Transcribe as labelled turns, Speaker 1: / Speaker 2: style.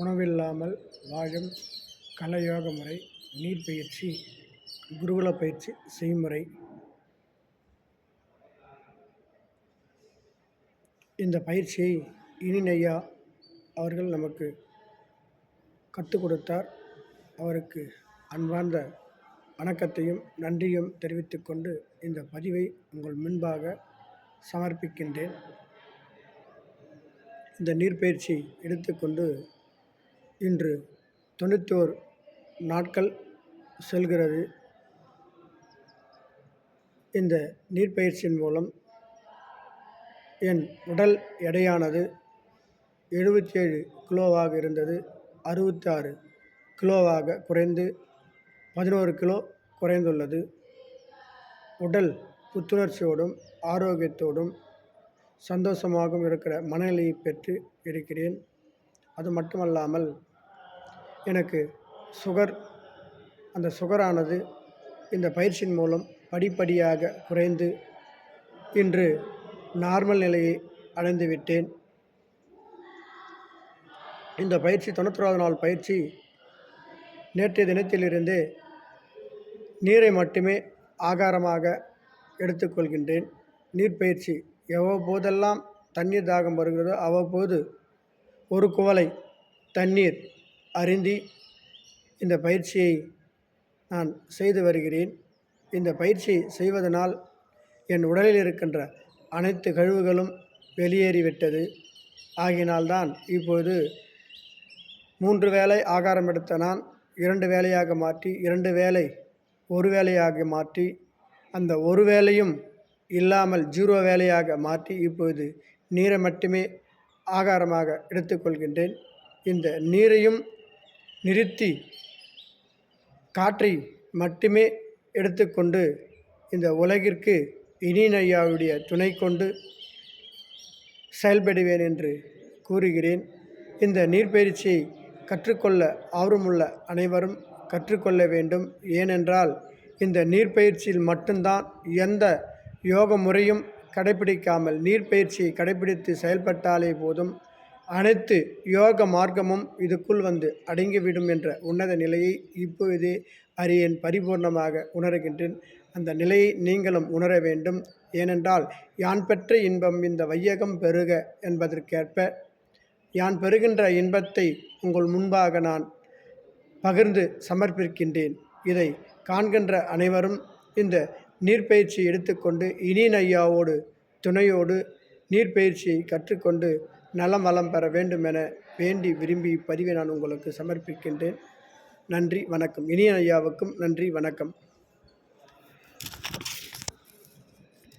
Speaker 1: உணவில்லாமல் வாழும் கலயோக முறை நீர் பயிற்சி குருகுல பயிற்சி செய்முறை. இந்த பயிற்சியை இனிநையா அவர்கள் நமக்கு கற்றுக் கொடுத்தார். அவருக்கு அன்பார்ந்த வணக்கத்தையும் நன்றியும் தெரிவித்துக்கொண்டு இந்த பதிவை உங்கள் முன்பாக சமர்ப்பிக்கின்றேன். இந்த நீர்ப்பயிற்சி எடுத்துக்கொண்டு இன்று தொண்ணூத்தோரு நாட்கள் செல்கிறது. இந்த நீர்ப்பயிற்சியின் மூலம் என் உடல் எடையானது எழுபத்தேழு கிலோவாக இருந்தது. அறுபத்தாறு கிலோவாக குறைந்து பதினோரு கிலோ குறைந்துள்ளது. உடல் புத்துணர்ச்சியோடும் ஆரோக்கியத்தோடும் சந்தோஷமாகவும் இருக்கிற மனநிலையை பெற்று இருக்கிறேன். அது மட்டுமல்லாமல் எனக்கு சுகர் அந்த சுகரானது இந்த பயிற்சியின் மூலம் படிப்படியாக குறைந்து இன்று நார்மல் நிலையை அடைந்து விட்டேன். இந்த பயிற்சி தொண்ணூத்தொராவது நாள் பயிற்சி நேற்றைய தினத்திலிருந்தே நீரை மட்டுமே ஆகாரமாக எடுத்துக்கொள்கின்றேன். நீர் பயிற்சி எவ்வப்போதெல்லாம் தண்ணீர் தாகம் வருகிறதோ அவ்வப்போது ஒரு குவளை தண்ணீர் அருந்தி இந்த பயிற்சியை நான் செய்து வருகிறேன். இந்த பயிற்சி செய்வதனால் என் உடலில் இருக்கின்ற அனைத்து கழிவுகளும் வெளியேறிவிட்டது. ஆகினால்தான் இப்போது மூன்று வேளை ஆகாரம் எடுத்த நான் இரண்டு வேலையாக மாற்றி இரண்டு வேலை ஒரு வேலையாக மாற்றி அந்த ஒரு வேலையும் இல்லாமல் ஜீரோ வேலையாக மாற்றி இப்போது நீரை மட்டுமே ஆகாரமாக எடுத்துக்கொள்கின்றேன். இந்த நீரையும் நிறுத்தி காற்றை மட்டுமே எடுத்துக்கொண்டு இந்த உலகிற்கு இனியன் துணை கொண்டு செயல்படுவேன் என்று கூறுகிறேன். இந்த நீர்ப்பயிற்சியை கற்றுக்கொள்ள ஆர்வமுள்ள அனைவரும் கற்றுக்கொள்ள வேண்டும். ஏனென்றால் இந்த நீர்ப்பயிற்சியில் மட்டும்தான் எந்த யோக முறையும் கடைப்பிடிக்காமல் நீர்ப்பயிற்சியை கடைப்பிடித்து செயல்பட்டாலே போதும். அனைத்து யோக மார்க்கமும் இதுக்குள் வந்து அடங்கிவிடும் என்ற உன்னத நிலையை இப்பொழுதே அறியேன். பரிபூர்ணமாக உணர்கின்றேன். அந்த நிலையை நீங்களும் உணர வேண்டும். ஏனென்றால் யான் பெற்ற இன்பம் இந்த வையகம் பெருக என்பதற்கேற்ப யான் பெறுகின்ற இன்பத்தை உங்கள் முன்பாக நான் பகிர்ந்து சமர்ப்பிக்கின்றேன். இதை காண்கின்ற அனைவரும் இந்த நீர்ப்பயிற்சி எடுத்துக்கொண்டு இனின் ஐயாவோடு துணையோடு நீர்ப்பயிற்சியை கற்றுக்கொண்டு நலம் வளம் பெற வேண்டும் என வேண்டி விரும்பி பதிவை நான் உங்களுக்கு சமர்ப்பிக்கின்றேன். நன்றி வணக்கம். இனியன் ஐயாவுக்கும் நன்றி வணக்கம்.